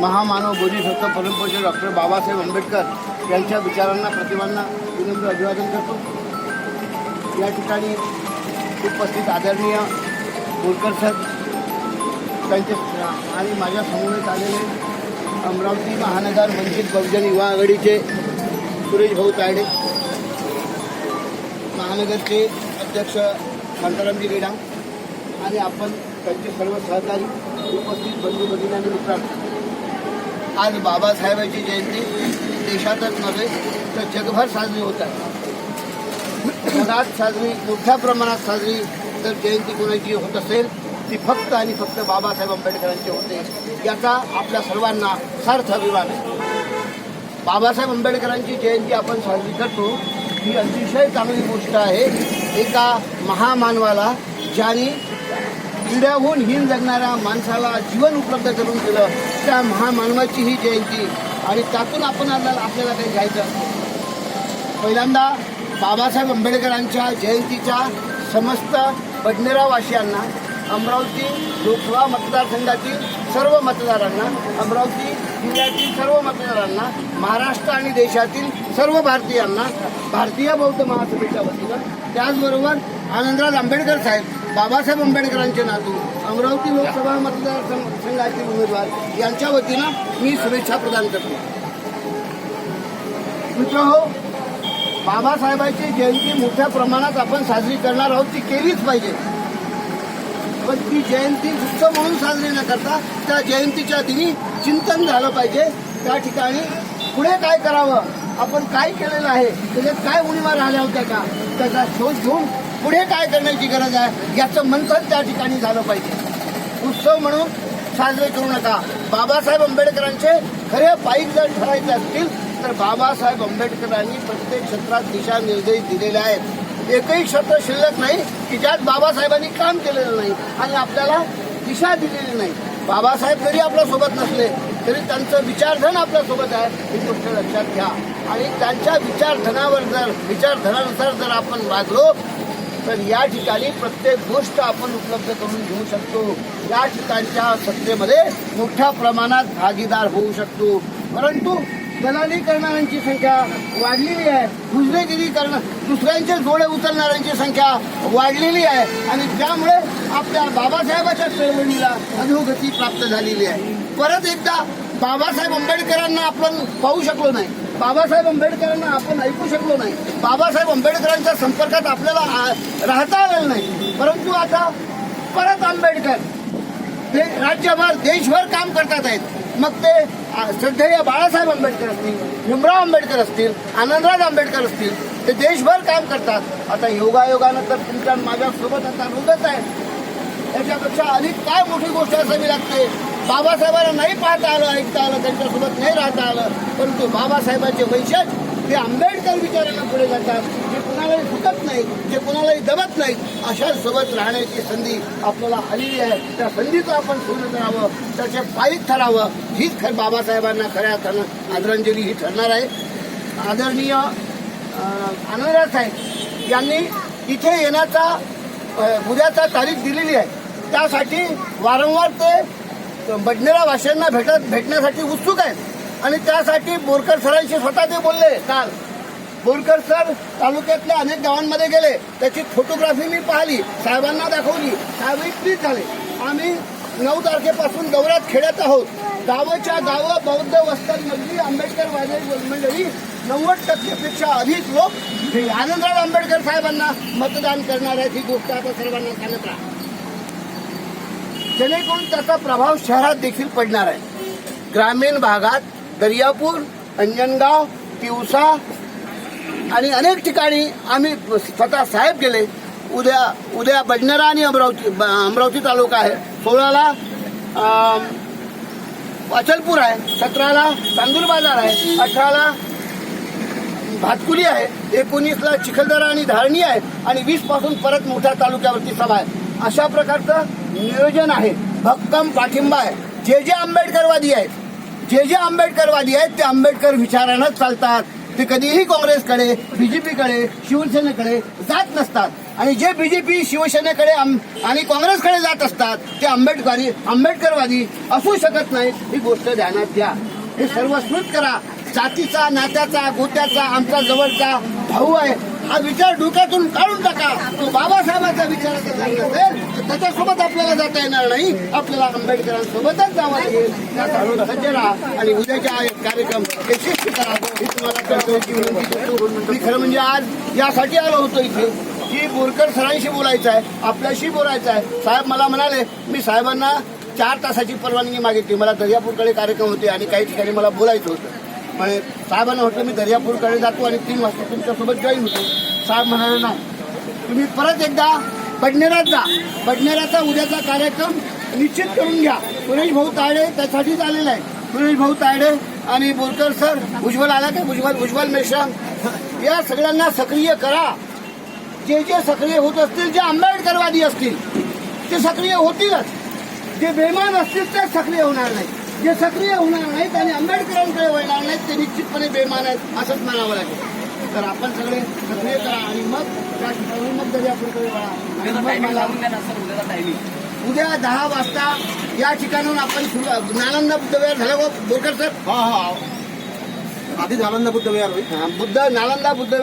महामानव बोधिसत्व परमपूज्य डॉक्टर बाबासाहेब आंबेडकर यांच्या विचारांना प्रतिमांना विनम्र अभिवादन करतो. या ठिकाणी उपस्थित आदरणीय बोरकर सर त्यांचे आणि माझ्या समोरच आलेले अमरावती महानगर वंचित बहुजन युवा आघाडीचे सुरेश भाऊ तायडे महानगरचे अध्यक्ष शांतारामजी रेडा आणि आपण त्यांचे सर्व सहकारी उपस्थित बंधू भगिनी आणि मित्रांनो आज बाबासाहेबांची जयंती देशातच नव्हे तर जगभर साजरी होत आहे. जगात साजरी मोठ्या प्रमाणात साजरी जर जयंती कोणाची होत असेल ती फक्त आणि फक्त बाबासाहेब आंबेडकरांची होते. याचा आपल्या सर्वांना सार्थ अभिमान आहे. बाबासाहेब आंबेडकरांची जयंती आपण साजरी करतो ही अतिशय चांगली गोष्ट आहे. एका महामानवाला ज्याने किड्याहून हीन जगणाऱ्या माणसाला जीवन उपलब्ध करून दिलं त्या महामानवाची ही जयंती आणि त्यातून आपण आपल्याला आपल्याला काही घ्यायचं असतं. पहिल्यांदा बाबासाहेब आंबेडकरांच्या जयंतीच्या समस्त बडनेरावासियांना अमरावती लोकसभा मतदारसंघातील सर्व मतदारांना अमरावती जिल्ह्यातील सर्व मतदारांना महाराष्ट्र आणि देशातील सर्व भारतीयांना भारतीय बौद्ध महासभेच्या वतीनं त्याचबरोबर आनंदराज आंबेडकर साहेब बाबासाहेब आंबेडकरांचे नातू अमरावती लोकसभा मतदारसंघाचे उमेदवार यांच्या वतीनं मी शुभेच्छा प्रदान करतो. मित्र हो बाबासाहेबांची जयंती मोठ्या प्रमाणात आपण साजरी करणार आहोत ती केलीच पाहिजे. पण ती जयंती उत्सव म्हणून साजरी न करता त्या जयंतीच्या दिनी चिंतन झालं पाहिजे. त्या ठिकाणी पुढे काय करावं आपण काय केलेलं आहे त्याच्यात काय उणीवा राहिल्या होत्या का त्याचा शोध घेऊन पुढे काय करण्याची गरज आहे याचं मंथन त्या ठिकाणी झालं पाहिजे. उत्सव म्हणून साजरे करू नका. बाबासाहेब आंबेडकरांचे खरे पायी जर ठरायचे असतील तर बाबासाहेब आंबेडकरांनी प्रत्येक क्षेत्रात दिशानिर्देश दिलेले आहेत. एकही क्षेत्र शिल्लक नाही की ज्यात बाबासाहेबांनी काम केलेलं नाही आणि आपल्याला दिशा दिलेली नाही. बाबासाहेब जरी आपल्यासोबत नसले तरी त्यांचं विचारधन आपल्यासोबत आहे ही गोष्ट लक्षात घ्या. आणि त्यांच्या विचारधनावर जर विचारधनानुसार जर आपण वागलो तर या ठिकाणी प्रत्येक गोष्ट आपण उपलब्ध करून घेऊ शकतो. या ठिकाणच्या सत्तेमध्ये मोठ्या प्रमाणात भागीदार होऊ शकतो. परंतु दलाली करणाऱ्यांची संख्या वाढलेली आहे. हुजरेगिरी करणं दुसऱ्यांचे जोडे उचलणाऱ्यांची संख्या वाढलेली आहे. आणि त्यामुळे आपल्या बाबासाहेबाच्या चळवळीला अधोगती प्राप्त झालेली आहे. परत एकदा बाबासाहेब आंबेडकरांना आपण पाहू शकलो नाही. बाबासाहेब आंबेडकरांना आपण ऐकू शकलो नाही. बाबासाहेब आंबेडकरांच्या संपर्कात आपल्याला राहता आलेलं नाही. परंतु आता परत आंबेडकर ते राज्यभर देशभर काम करतात आहेत. मग ते आ, श्रद्धेय बाळासाहेब आंबेडकर असतील भीमराव आंबेडकर असतील आनंदराज आंबेडकर असतील ते देशभर काम करतात. आता योगायोगानं तर तुमच्या माझ्यासोबत आता रोजच आहे त्याच्यापेक्षा अधिक काय मोठी गोष्ट असावी लागते? बाबासाहेबांना नाही पाहता आलं ऐकता आलं त्यांच्यासोबत नाही राहता आलं. परंतु बाबासाहेबांचे वैशज ते आंबेडकर विचारांना पुढे जातात. जे कोणालाही फुटत नाही जे कोणालाही दबत नाही अशा सोबत राहण्याची संधी आपल्याला आलेली आहे. त्या संधीचं आपण पूर्ण करावं त्याचे पायीत ठरावं. हीच खरं बाबासाहेबांना खऱ्या अर्थानं आदरांजली ही ठरणार आहे. आदरणीय आनंदराज साहेब यांनी इथे येण्याचा उद्याचा तारीख दिलेली आहे. त्यासाठी वारंवार ते बडनेरा वाशांना भेटत भेटण्यासाठी उत्सुक आहेत. आणि त्यासाठी बोरकर सरांशी स्वतः ते बोलले. काल बोरकर सर तालुक्यातल्या अनेक गावांमध्ये गेले. त्याची फोटोग्राफी मी पाहिली. साहेबांना दाखवली. साहेबही प्लीज झाले. आम्ही नऊ तारखेपासून दौऱ्यात खेळत आहोत. गावाच्या गावं बौद्ध वस्त्यांमधली आंबेडकर वादी मंडळी नव्वद टक्केपेक्षा अधिक लोक आनंदराव आंबेडकर साहेबांना मतदान करणार आहेत. ही गोष्ट आता सर्वांना सांगत राहा. जेणेकरून त्याचा प्रभाव शहरात देखील पडणार आहे. ग्रामीण भागात दर्यापूर अंजनगाव तिवसा आणि अनेक ठिकाणी आम्ही स्वतः साहेब गेले. उद्या उद्या बडनेरा आणि अमरावती ब- अमरावती तालुका आहे. सोळाला अचलपूर आहे. सतराला चांदूर बाजार आहे. अठराला भातकुली आहे. एकोणीसला चिखलदरा आणि धारणी आहे. आणि वीसपासून परत मोठ्या तालुक्यावरती सभा आहे. अशा प्रकारचं नियोजन आहे. भक्कम पाठिंबा आहे. जे जे आंबेडकरवादी आहेत जे जे आंबेडकरवादी आहेत ते आंबेडकर विचारानंच चालतात. ते कधीही काँग्रेसकडे बीजेपीकडे शिवसेनेकडे जात नसतात. आणि जे बीजेपी शिवसेनेकडे आणि काँग्रेसकडे जात असतात ते आंबेडकरी आंबेडकरवादी असू शकत नाही. ही गोष्ट ध्यानात घ्या. हे सर्व स्मृत करा. जातीचा नात्याचा गोत्याचा आमचा जवळचा भाऊ आहे. हा विचार डोक्यातून काढून टाका. तो बाबासाहेबांचा विचाराचा असेल त्याच्यासोबत आपल्याला जाता येणार नाही. आपल्याला आंबेडकरांसोबतच जावं लागेल. त्यासाठी सज्ज राहा आणि उद्याच्या कार्यक्रम यशस्वी करा हे तुम्हाला विनंती करतो मी खरं म्हणजे आज यासाठी आलो होतो इथे. की बोरकर सरांशी बोलायचं आहे आपल्याशी बोलायचं आहे. साहेब मला म्हणाले मी साहेबांना चार तासाची परवानगी मागितली. मला दर्यापूरकडे कार्यक्रम होते आणि काही ठिकाणी मला बोलायचं होतं. पण साहेबांना म्हटलं मी दर्यापूरकडे जातो आणि तीन वाजता तुमच्यासोबत जॉईन होतो. साहेब म्हणाले ना तुम्ही परत एकदा बडनेरात जा. बडनेराचा उद्याचा कार्यक्रम निश्चित करून घ्या. सुरेश भाऊ तायडे त्यासाठीच आलेला आहे सुरेश भाऊ तायडे आणि बोरकर सर उज्ज्वल आला का उज्ज्वल उज्ज्वल मेश्राम. या सगळ्यांना सक्रिय करा. जे जे सक्रिय होत असतील जे आंबेडकरवादी असतील ते सक्रिय होतीलच. जे बेमान असतील ते सक्रिय होणार नाही जे सक्रिय होणार नाहीत आणि आंबेडकरांकडे वळणार नाहीत ते निश्चितपणे बेमान आहेत असंच म्हणावं लागेल. तर आपण सगळे सक्रिय करा आणि मग त्या ठिकाणी मग दर्यापूरकडे वळा आणि मग मला उद्या दहा वाजता या ठिकाणून आपण नालंदा बुद्धविहार झालं गो बोरकर सर? हा हा. आधी नालंदा बुद्ध विहार होईल. बुद्ध नालंदा बुद्धविहार